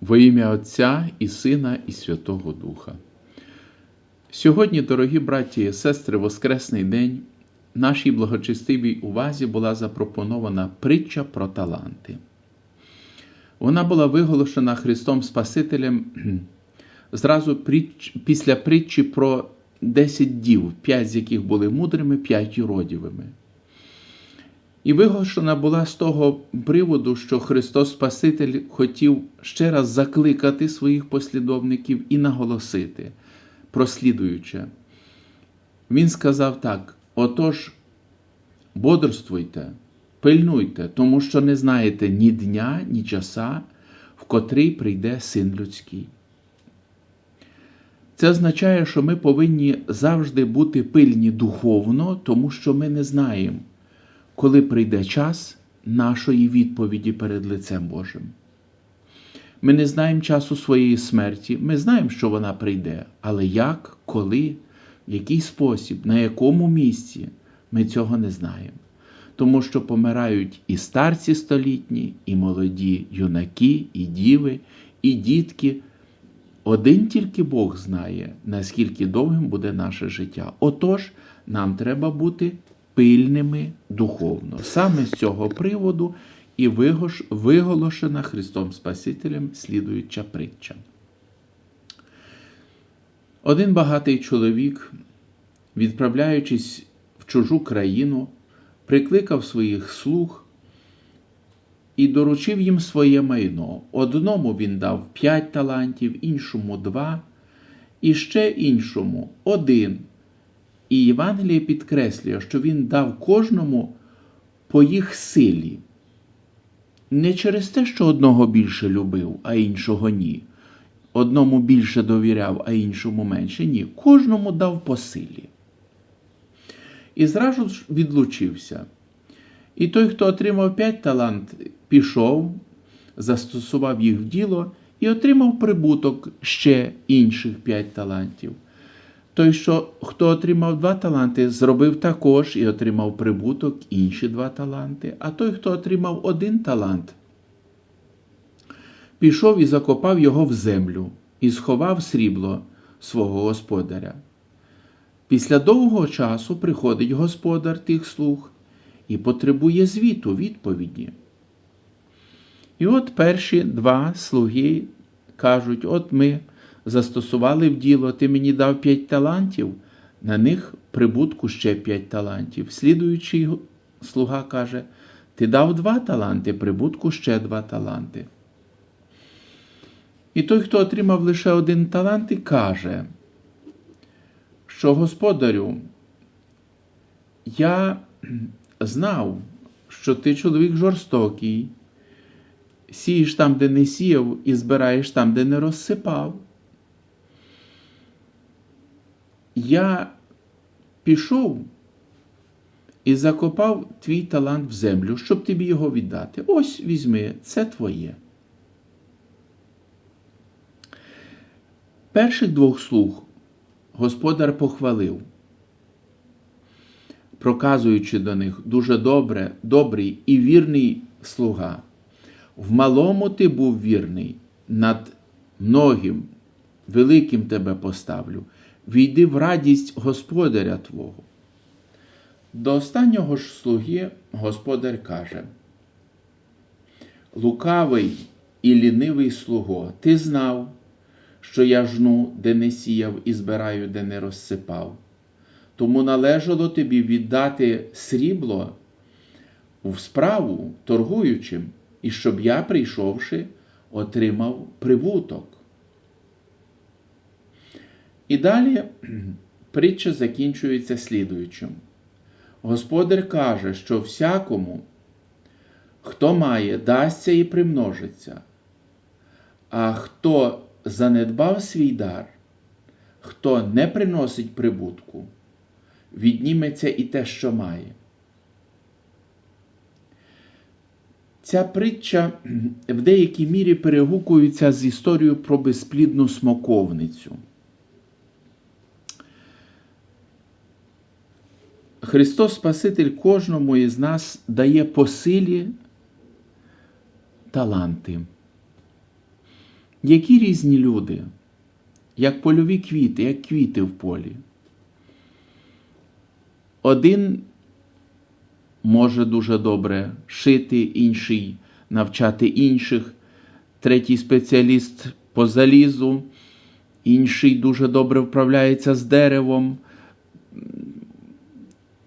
Во ім'я Отця і Сина, і Святого Духа. Сьогодні, дорогі браті і сестри, Воскресний день, нашій благочестивій увазі була запропонована притча про таланти. Вона була виголошена Христом Спасителем зразу після притчі про 10 дів, 5 з яких були мудрими, 5 юродівими. І виголошена була з того приводу, що Христос Спаситель хотів ще раз закликати своїх послідовників і наголосити, прослідуючи. Він сказав так: отож, бодрствуйте, пильнуйте, тому що не знаєте ні дня, ні часа, в котрий прийде син людський. Це означає, що ми повинні завжди бути пильні духовно, тому що ми не знаємо, коли прийде час нашої відповіді перед лицем Божим. Ми не знаємо часу своєї смерті, ми знаємо, що вона прийде, але як, коли, в який спосіб, на якому місці, ми цього не знаємо. Тому що помирають і старці столітні, і молоді юнаки, і діви, і дітки. Один тільки Бог знає, наскільки довгим буде наше життя. Отож, нам треба бути пильними духовно. Саме з цього приводу і виголошена Христом Спасителем слідуюча притча. Один багатий чоловік, відправляючись в чужу країну, прикликав своїх слуг і доручив їм своє майно. Одному він дав п'ять талантів, іншому два, і ще іншому один. І Євангеліє підкреслює, що він дав кожному по їх силі. Не через те, що одного більше любив, а іншого ні. Одному більше довіряв, а іншому менше ні. Кожному дав по силі. І зразу ж відлучився. І той, хто отримав п'ять талант, пішов, застосував їх в діло і отримав прибуток ще інших п'ять талантів. Той, що, хто отримав два таланти, зробив також і отримав прибуток інші два таланти. А той, хто отримав один талант, пішов і закопав його в землю і сховав срібло свого господаря. Після довгого часу приходить господар тих слуг і потребує звіту відповіді. І от перші два слуги кажуть: от ми застосували в діло, ти мені дав п'ять талантів, на них прибутку ще п'ять талантів. Слідуючий слуга каже: Ти дав два таланти, прибутку ще два таланти. І той, хто отримав лише один талант, і каже, що господарю, я знав, що ти чоловік жорстокий, сієш там, де не сіяв, і збираєш там, де не розсипав. Я пішов і закопав твій талант в землю, щоб тобі його віддати. Ось візьми, це твоє. Перших двох слуг господар похвалив, проказуючи до них дуже добре, добрий і вірний слуга. В малому ти був вірний, над многим, великим тебе поставлю. Війди в радість господаря Твого. До останнього ж слуги господар каже: Лукавий і лінивий слуго, ти знав, що я жну, де не сіяв, і збираю, де не розсипав. Тому належало тобі віддати срібло в справу торгуючим, і щоб я, прийшовши, отримав прибуток. І далі притча закінчується слідуючим. Господар каже, що всякому, хто має, дасться і примножиться, а хто занедбав свій дар, хто не приносить прибутку, відніметься і те, що має. Ця притча в деякій мірі перегукується з історією про безплідну смоковницю. Христос Спаситель кожному із нас дає по силі таланти. Які різні люди, як польові квіти, як квіти в полі. Один може дуже добре шити, інший навчати інших, третій спеціаліст по залізу, інший дуже добре вправляється з деревом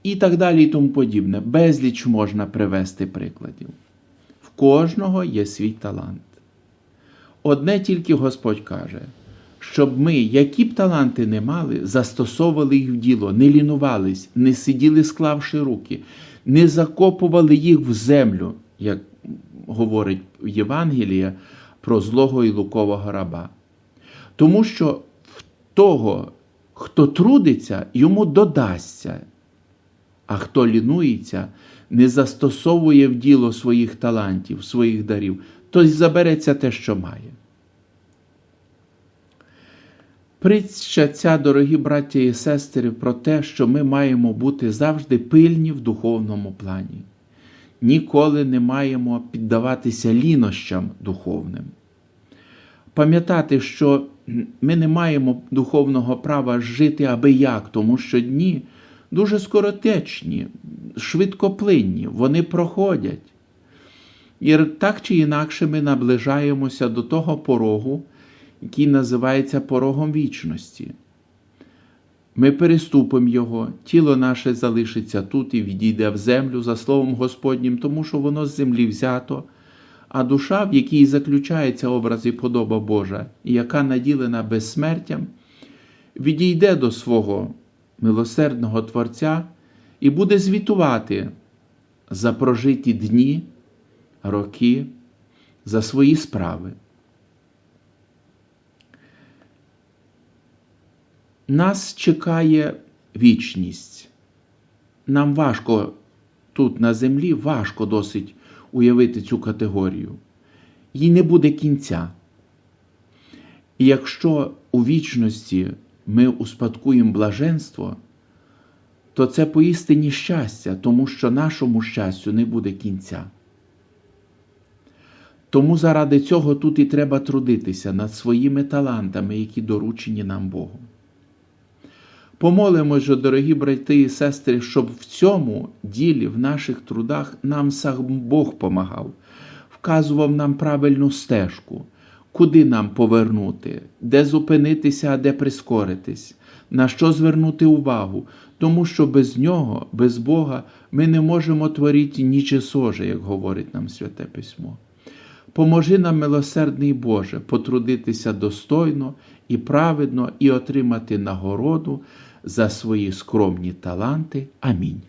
і так далі і тому подібне. Безліч можна привести прикладів. В кожного є свій талант. Одне тільки Господь каже, щоб ми, які б таланти не мали, застосовували їх в діло, не лінувались, не сиділи, склавши руки, не закопували їх в землю, як говорить Євангелія про злого і лукового раба. Тому що в того, хто трудиться, йому додасться, а хто лінується, не застосовує в діло своїх талантів, своїх дарів, то забереться те, що має. Притча ця, дорогі браття і сестри, про те, що ми маємо бути завжди пильні в духовному плані. Ніколи не маємо піддаватися лінощам духовним. Пам'ятати, що ми не маємо духовного права жити аби як, тому що дні дуже скоротечні, швидкоплинні, вони проходять. І так чи інакше ми наближаємося до того порогу, який називається порогом вічності. Ми переступимо його, тіло наше залишиться тут і відійде в землю за Словом Господнім, тому що воно з землі взято, а душа, в якій заключається образ і подоба Божа, і яка наділена безсмертям, відійде до свого милосердного Творця і буде звітувати за прожиті дні, роки, за свої справи. Нас чекає вічність. Нам важко тут на землі, важко досить уявити цю категорію. Їй не буде кінця. І якщо у вічності ми успадкуємо блаженство, то це поістині щастя, тому що нашому щастю не буде кінця. Тому заради цього тут і треба трудитися над своїми талантами, які доручені нам Богом. Помолимося, дорогі брати і сестри, щоб в цьому ділі, в наших трудах, нам сам Бог помагав, вказував нам правильну стежку, куди нам повернути, де зупинитися, а де прискоритись, на що звернути увагу, тому що без нього, без Бога, ми не можемо творити ніче соже, як говорить нам Святе Письмо. Поможи нам, милосердний Боже, потрудитися достойно і праведно і отримати нагороду за свої скромні таланти. Амінь.